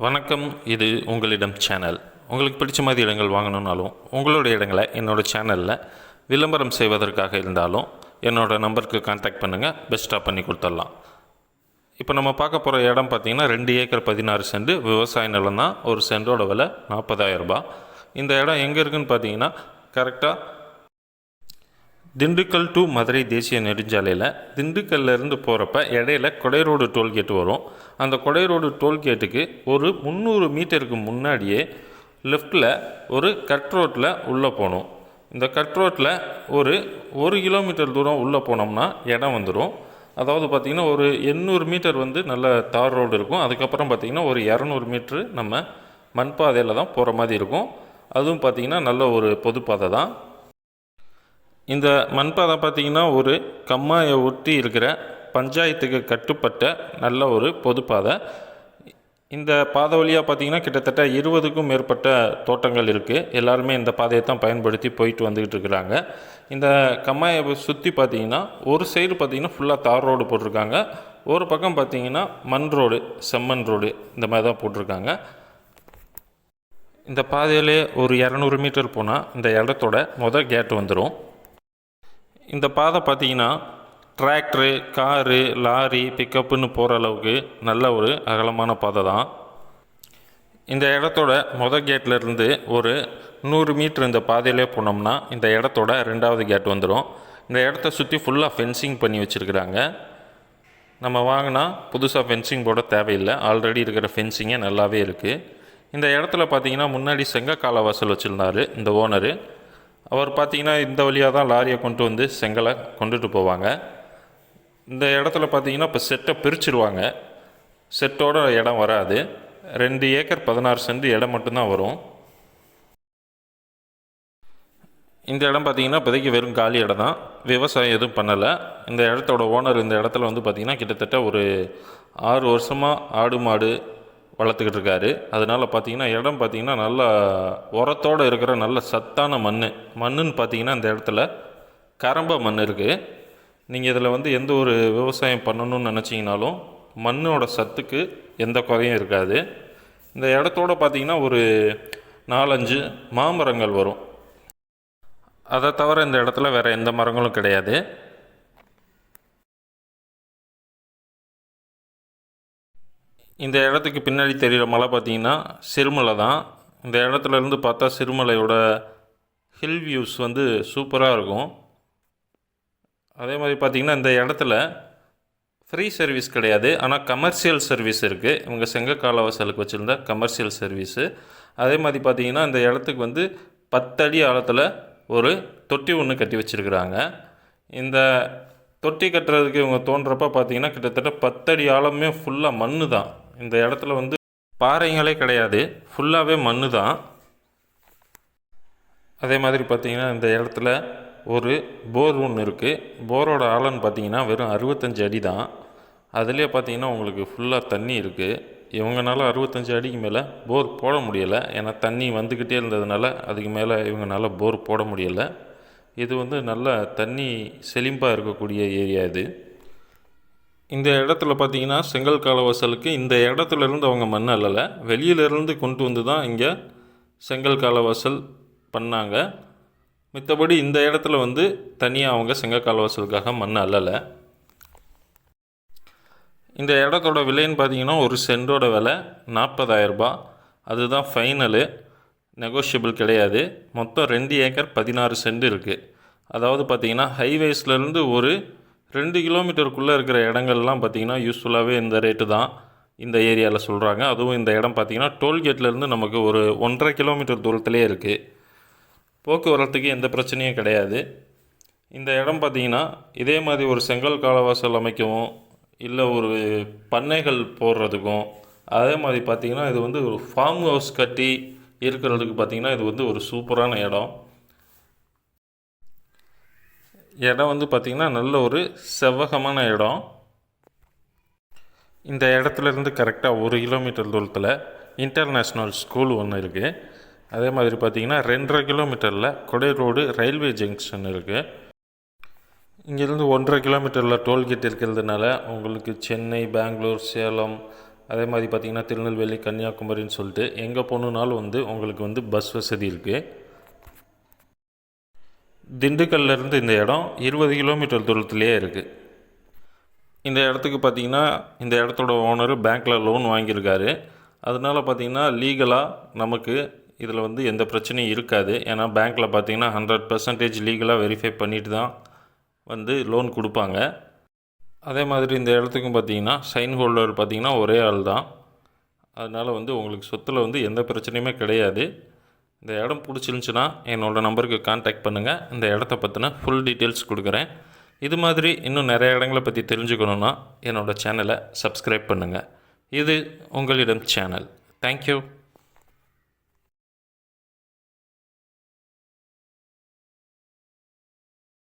வணக்கம் இது உங்களிடம் சேனல். உங்களுக்கு பிடிச்ச மாதிரி இடங்கள் வாங்கணுன்னாலும் உங்களுடைய இடங்களை என்னோடய சேனலில் விளம்பரம் செய்வதற்காக இருந்தாலும் என்னோடய நம்பருக்கு கான்டாக்ட் பண்ணுங்கள் பெஸ்ட்டாக பண்ணி கொடுத்துடலாம். இப்போ நம்ம பார்க்க போகிற இடம் பார்த்தீங்கன்னா ரெண்டு ஏக்கர் பதினாறு சென்ட் விவசாய நிலம் தான் ஒரு சென்டோட விலை நாற்பதாயிரம் ரூபாய். இந்த இடம் எங்கே இருக்குதுன்னு பார்த்தீங்கன்னா கரெக்டாக திண்டுக்கல் டு மதுரை தேசிய நெடுஞ்சாலையில் திண்டுக்கல்லேருந்து போகிறப்ப இடையில கொடை ரோடு டோல்கேட் வரும். அந்த கொடை ரோடு டோல்கேட்டுக்கு ஒரு முந்நூறு மீட்டருக்கு முன்னாடியே லெஃப்டில் ஒரு கட் ரோட்டில் உள்ளே போகணும். இந்த கட் ரோட்டில் ஒரு ஒரு கிலோமீட்டர் தூரம் உள்ளே போனோம்னா இடம் வந்துடும் அதாவது பார்த்திங்கன்னா ஒரு எண்ணூறு மீட்டர் வந்து நல்ல தார் ரோடு இருக்கும். அதுக்கப்புறம் பார்த்திங்கன்னா ஒரு இரநூறு மீட்ரு நம்ம மண் பாதையில் தான் போகிற மாதிரி இருக்கும். அதுவும் பார்த்திங்கன்னா நல்ல ஒரு பொதுப்பாதை தான். இந்த மண்பாதை பார்த்தீங்கன்னா ஒரு கம்மாயை ஒட்டி இருக்கிற பஞ்சாயத்துக்கு கட்டுப்பட்ட நல்ல ஒரு பொதுப்பாதை. இந்த பாதை வழியாக பார்த்தீங்கன்னா கிட்டத்தட்ட இருபதுக்கும் மேற்பட்ட தோட்டங்கள் இருக்குது எல்லாருமே இந்த பாதையை தான் பயன்படுத்தி போயிட்டு வந்துக்கிட்டு இருக்கிறாங்க. இந்த கம்மாயை சுற்றி பார்த்தீங்கன்னா ஒரு சைடு பார்த்தீங்கன்னா ஃபுல்லாக தார் ரோடு போட்டிருக்காங்க. ஒரு பக்கம் பார்த்தீங்கன்னா மண் ரோடு செம்மண் ரோடு இந்த மாதிரி தான் போட்டிருக்காங்க. இந்த பாதையிலே ஒரு இரநூறு மீட்டர் போனால் இந்த இடத்தோட மொதல் கேட் வந்துடும் இந்த பாதை பார்த்தீங்கன்னா டிராக்டரு காரு லாரி பிக்கப்புன்னு போகிற அளவுக்கு நல்ல ஒரு அகலமான பாதை தான். இந்த இடத்தோட மொதல் கேட்லேருந்து ஒரு நூறு மீட்ரு இந்த பாதையிலே போனோம்னா இந்த இடத்தோட ரெண்டாவது கேட் வந்துடும். இந்த இடத்த சுற்றி ஃபுல்லாக ஃபென்சிங் பண்ணி வச்சுருக்குறாங்க. நம்ம வாங்கினா புதுசாக ஃபென்சிங் போட தேவையில்லை. ஆல்ரெடி இருக்கிற ஃபென்சிங்கே நல்லாவே இருக்குது இந்த இடத்துல பார்த்தீங்கன்னா முன்னாடி செங்கக்கால வாசல் வச்சுருந்தாரு இந்த ஓனரு அவர் பார்த்தீங்கன்னா இந்த வழியாக தான் லாரியை கொண்டு வந்து செங்கலை கொண்டுட்டு போவாங்க. இந்த இடத்துல பார்த்தீங்கன்னா இப்போ செட்டை பிரிச்சிருவாங்க. செட்டோட இடம் வராது. ரெண்டு ஏக்கர் பதினாறு சென்ட் இடம் மட்டும்தான் வரும். இந்த இடம் பார்த்தீங்கன்னா இப்போதைக்கு வெறும் காலி இடம் தான். விவசாயம் எதுவும் பண்ணலை. இந்த இடத்தோட ஓனர் இந்த இடத்துல வந்து பார்த்திங்கன்னா கிட்டத்தட்ட ஒரு ஆறு வருஷமாக ஆடு மாடு வளர்த்துக்கிட்டு இருக்காரு அதனால் பார்த்தீங்கன்னா இடம் பார்த்தீங்கன்னா நல்லா உரத்தோடு இருக்கிற நல்ல சத்தான மண் மண்ணுன்னு பார்த்தீங்கன்னா இந்த இடத்துல கரம்ப மண் இருக்குது நீங்கள் இதில் வந்து எந்த ஒரு விவசாயம் பண்ணணும்னு நினச்சிங்கனாலும் மண்ணோட சத்துக்கு எந்த குறையும் இருக்காது. இந்த இடத்தோட பார்த்தீங்கன்னா ஒரு நாலஞ்சு மாமரங்கள் வரும். அதை தவிர இந்த இடத்துல வேறு எந்த மரங்களும் கிடையாது. இந்த இடத்துக்கு பின்னாடி தெரிகிற மலை பார்த்தீங்கன்னா சிறுமலை தான். இந்த இடத்துல இருந்து பார்த்தா சிறுமலையோட ஹில் வியூஸ் வந்து சூப்பராக இருக்கும். அதே மாதிரி பார்த்தீங்கன்னா இந்த இடத்துல ஃப்ரீ சர்வீஸ் கிடையாது. ஆனால் கமர்ஷியல் சர்வீஸ் இருக்குது இவங்க செங்கக்கால காலவாசலுக்கு வச்சுருந்த கமர்ஷியல் சர்வீஸு அதே மாதிரி பார்த்திங்கன்னா இந்த இடத்துக்கு வந்து பத்தடி ஆழத்தில் ஒரு தொட்டி ஒன்று கட்டி வச்சுருக்குறாங்க. இந்த தொட்டி கட்டுறதுக்கு இவங்க தோன்றப்ப பார்த்தீங்கன்னா கிட்டத்தட்ட பத்தடி ஆழமே ஃபுல்லாக மண்ணு தான் இந்த இடத்துல வந்து பாறைங்களே கிடையாது. ஃபுல்லாகவே மண்ணு தான் அதே மாதிரி பார்த்திங்கன்னா இந்த இடத்துல ஒரு போர் ஒன்று இருக்குது போரோட ஆழம்னு பார்த்தீங்கன்னா வெறும் அறுபத்தஞ்சு அடி தான் அதுலேயே பார்த்தீங்கன்னா உங்களுக்கு ஃபுல்லாக தண்ணி இருக்குது இவங்கனால அறுபத்தஞ்சு அடிக்கு மேலே போர் போட முடியலை. ஏன்னா தண்ணி வந்துக்கிட்டே இருந்ததுனால அதுக்கு மேலே இவங்கனால போர் போட முடியலை. இது வந்து நல்ல தண்ணி செழிம்பாக இருக்கக்கூடிய ஏரியா இது. இந்த இடத்துல பார்த்தீங்கன்னா செங்கல் காலவாசலுக்கு இந்த இடத்துல இருந்து அவங்க மண் அள்ளலை வெளியிலேருந்து கொண்டு வந்து தான் இங்கே செங்கல் காலவாசல் பண்ணாங்க. மித்தபடி இந்த இடத்துல வந்து தனியாக அவங்க செங்கல் காலவாசலுக்காக மண் அள்ளலை இந்த இடத்தோட விலைன்னு பார்த்தீங்கன்னா ஒரு சென்டோட விலை நாற்பதாயிரரூபா அதுதான் ஃபைனலு. நெகோஷியபிள் கிடையாது. மொத்தம் ரெண்டு ஏக்கர் பதினாறு சென்ட் இருக்குது அதாவது பார்த்தீங்கன்னா ஹைவேஸ்லேருந்து ஒரு ரெண்டு கிலோமீட்டருக்குள்ளே இருக்கிற இடங்கள்லாம் பார்த்திங்கன்னா யூஸ்ஃபுல்லாகவே இந்த ரேட்டு தான் இந்த ஏரியாவில் சொல்கிறாங்க அதுவும் இந்த இடம் பார்த்தீங்கன்னா டோல்கேட்லேருந்து நமக்கு ஒரு ஒன்றரை கிலோமீட்டர் தூரத்துலேயே இருக்குது போக்குவரத்துக்கு எந்த பிரச்சனையும் கிடையாது. இந்த இடம் பார்த்தீங்கன்னா இதே மாதிரி ஒரு செங்கல் காலவாசல் அமைக்கவும் இல்லை ஒரு பண்ணைகள் போடுறதுக்கும் அதே மாதிரி பார்த்தீங்கன்னா இது வந்து ஒரு ஃபார்ம் ஹவுஸ் கட்டி இருக்கிறதுக்கு பார்த்தீங்கன்னா இது வந்து ஒரு சூப்பரான இடம். இடம் வந்து பார்த்திங்கன்னா நல்ல ஒரு செவ்வகமான இடம். இந்த இடத்துல இருந்து கரெக்டாக ஒரு கிலோமீட்டர் தூரத்தில் இன்டர்நேஷ்னல் ஸ்கூல் ஒன்று இருக்குது அதே மாதிரி பார்த்திங்கன்னா ரெண்டரை கிலோமீட்டரில் கொடை ரோடு ரயில்வே ஜங்ஷன் இருக்குது இங்கேருந்து ஒன்றரை கிலோமீட்டரில் டோல்கேட் இருக்கிறதுனால உங்களுக்கு சென்னை பெங்களூர் சேலம் அதே மாதிரி பார்த்திங்கன்னா திருநெல்வேலி கன்னியாகுமரின்னு சொல்லிட்டு எங்கே போகணுன்னாலும் வந்து உங்களுக்கு வந்து பஸ் வசதி இருக்குது திண்டுக்கல்லேருந்து இந்த இடம் இருபது கிலோமீட்டர் தூரத்துலேயே இருக்குது இந்த இடத்துக்கு பார்த்தீங்கன்னா இந்த இடத்தோட ஓனர் பேங்க்கில் லோன் வாங்கியிருக்காரு. அதனால பார்த்தீங்கன்னா லீகலாக நமக்கு இதில் வந்து எந்த பிரச்சனையும் இருக்காது. ஏன்னா பேங்க்கில் பார்த்தீங்கன்னா ஹண்ட்ரட் பர்சன்டேஜ் லீகலாக வெரிஃபை பண்ணிட்டு தான் வந்து லோன் கொடுப்பாங்க. அதே மாதிரி இந்த இடத்துக்கும் பார்த்தீங்கன்னா சைன் ஹோல்டர் பார்த்திங்கன்னா ஒரே ஆள் தான் அதனால் வந்து உங்களுக்கு சொத்தில் வந்து எந்த பிரச்சனையுமே கிடையாது. இந்த இடம் பிடிச்சிருந்துச்சுன்னா என்னோடய நம்பருக்கு கான்டாக்ட் பண்ணுங்கள் இந்த இடத்த பற்றின ஃபுல் டீட்டெயில்ஸ் கொடுக்குறேன். இது மாதிரி இன்னும் நிறைய இடங்களை பற்றி தெரிஞ்சுக்கணுன்னா என்னோடய சேனலை சப்ஸ்கிரைப் பண்ணுங்கள் இது உங்களிடம் சேனல் தேங்க்யூ